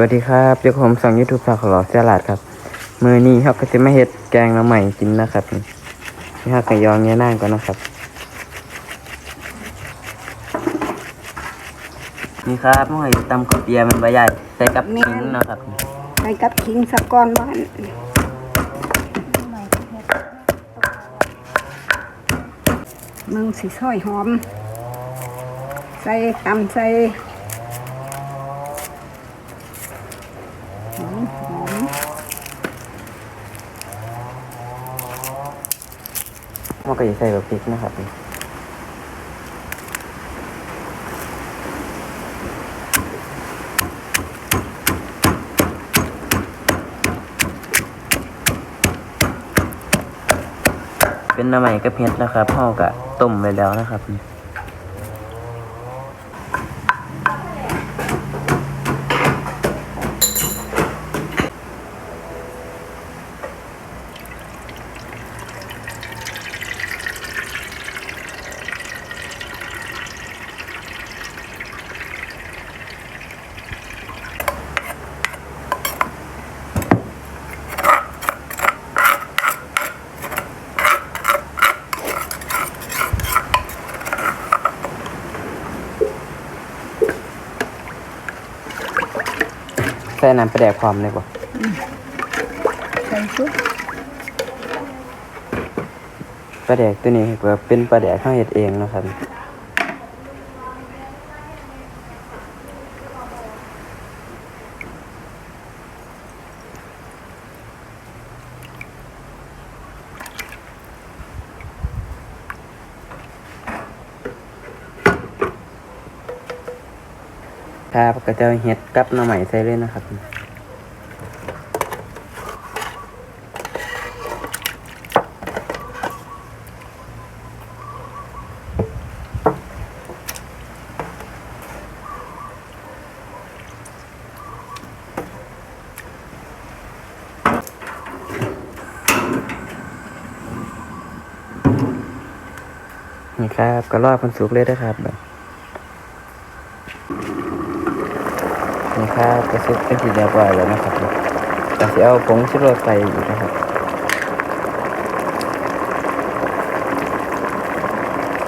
วัสดีครับเจ้าของสั่งยูทูบสาวขอหลอเสียหลาดครับมือนี้ครับก็จะมาเฮ็ดแกงละใหม่กินนะครับนี่นี่ครับไก่ยองเนี้ยนั่งก่อนนะครับ นี่ครับหน่อยตำข้าวเปียมันใบใหญ่ใส่กับขิงนะครับไปกับขิงสักก้อนบ้านมึงสีซอยหอม ใส่ตำใส่ หอมหอมมันก็จะใส่แบบพริกนะครับเป็นน้ำใหม่กับเผ็ดนะครับพ่อกะต้มไปแล้วนะครับ ใส่น้ำปลาแดกความเลยกว่าใส่ซุปปลาแดกตัวนี้ก็เป็นปลาแดกข้าวเห็ดเองนะครับ ครับก็จะเอาเห็ดกับหน่อใหม่ใส่เลยนะครับนี่ครับก็รอดมันสุกเลยนะครับ นี่ครับก็ซุกเป็นสีเรียบร้อยแล้วนะครับแต่สิเอาผงชูรสใส่อีกนะครับ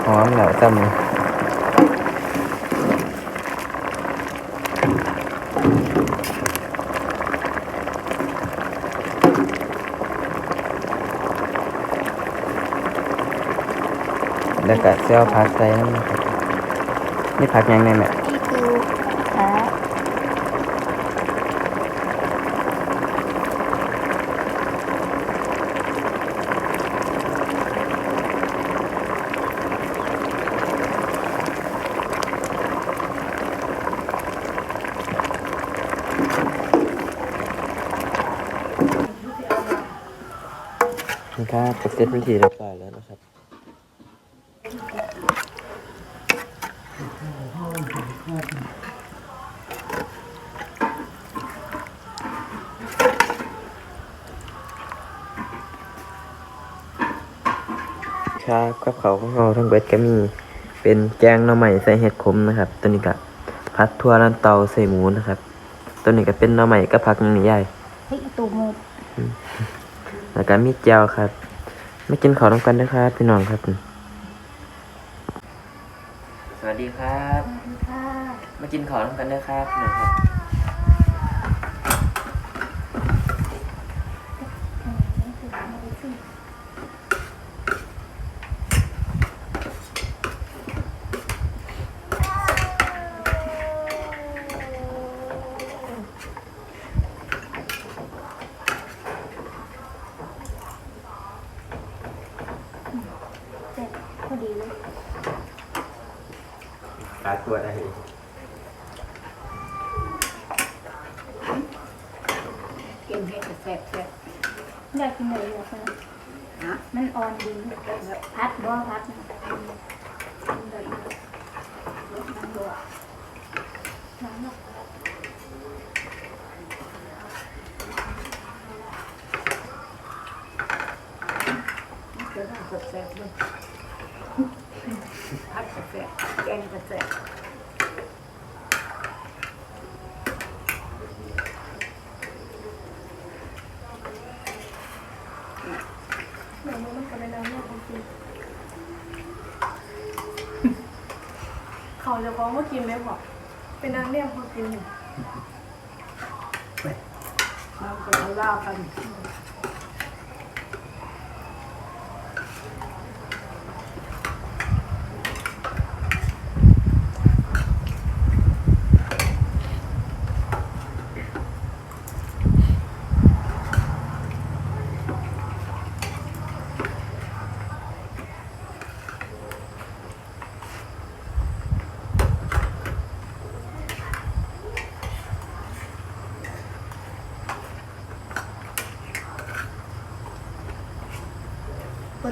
หอมแล้วจำแล้วก็เสียวผักใส่นะครับนี่ผักยังไงแม่ อีตูขา นี่ ครับก็เสร็จเป็นทีเรียบร้อยแล้วนะครับ ครับกับเขาวของเราทั้งเบ็ดก็มี เป็นแกงหน่อใหม่ใส่เห็ดขมนะครับ ตัวนี้ก็ผัดทั่วลันเตาใส่หมูนะครับ ตัวนี้ก็เป็นหน่อใหม่กับผักอย่างนี้ใหญ่เฮ้ยอีตูหมดแล้วก็มีแจ่วครับ ไม่กินข้าวต้องกันนะครับ พี่น้องครับ สวัสดีครับค่ะมากินข้าวต้องกันนะครับพี่น้องครับ เสร็จพอดีเลย ตาตัวได้กินให้กระแซ่บแซ่บอยากกินเลยอยู่ค่ะนะมันอ่อนดีพัดบ่พัดนะเลยรสน้ำดัวน้ำเนาะเดี๋ยวเรากระแซ่บเลยผัด งกระแสหนูมันก็ไม่น้ำเนี่ยบางทีเขาจะฟ้องว่ากินไหมบอกเป็นนางเนี่ยพอกินอยู่ มันก็เอาล่ากัน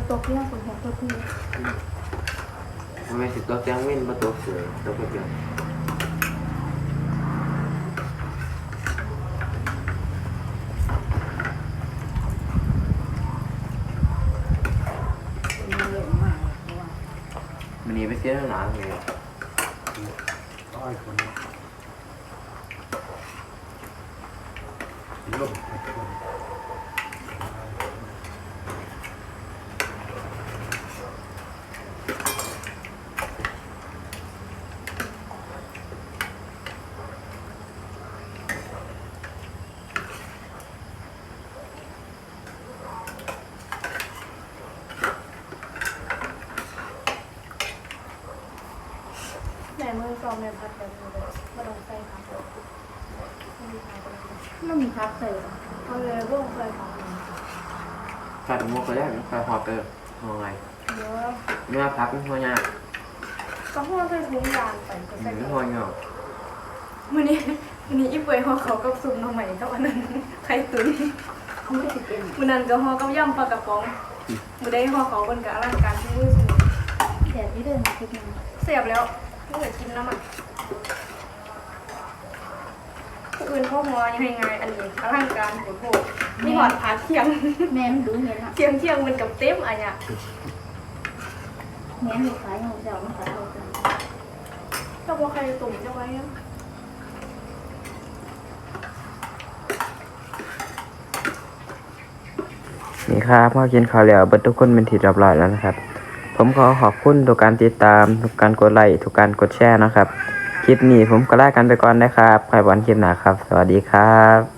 เปิดตกเรื่องฝนหัวตัวพี่ทำไมสิตัวแจ้งเว้นมาตัวสวยตัวเพียงมันเล่นมากเพราะว่ามันนี้ไปเสียหนาเลยร้อยคนลม แม่มื อซอมแม่พัดแบบนี้เลยมาลงใส่พัดเลยไม่มีพัดเลยไม่มีพัดใส่หรอเอาเลยร่วงใส่พัดเลยขาดมุกก็ได้ขาดหอบไปหอไงเดี๋ยวเนื้อพักมันหัวยากก็ห่อใส่ถุงยางไปก็หใส่รือถุงหัวเงามื้อนี้มื้อนี้อีเปยห่อเขากับซุปหน้ำใหม่กับอันนั้นไข่ตุ๋นเขาไม่ได้เป็นมื้อนั้นก็ห่อกับย่ำปลากระป๋องมื้อใดห่อเขาเพิ่นก็อลังการที่มือสุดแซ่บอีเด้อคิดนึงเสียบแล้ว ไม่เหลือกินน้ำมันผู้อื่นเขาห่อยังไงไงอันนี้อลังการโหดโหดมีหอดผาเที่ยงแม่มันดูเห็นอะเที่ยงเที่ยงมันกับเต็มอันเนี้ยแม่มันขายของเจ้ามันขายของเจ้าก็บอกใครตุ่มจะไว้อะนี่ครับพอกินข้าวแล้วเบิดทุกคนเป็นที่เรียบร้อยแล้วนะครับ ผมขอขอบคุณทุกการติดตาม ทุกการกดไลค์ทุกการกดแชร์นะครับ คลิปนี้ผมก็ลากันไปก่อนนะครับใครวันคลิปหนาครับ สวัสดีครับ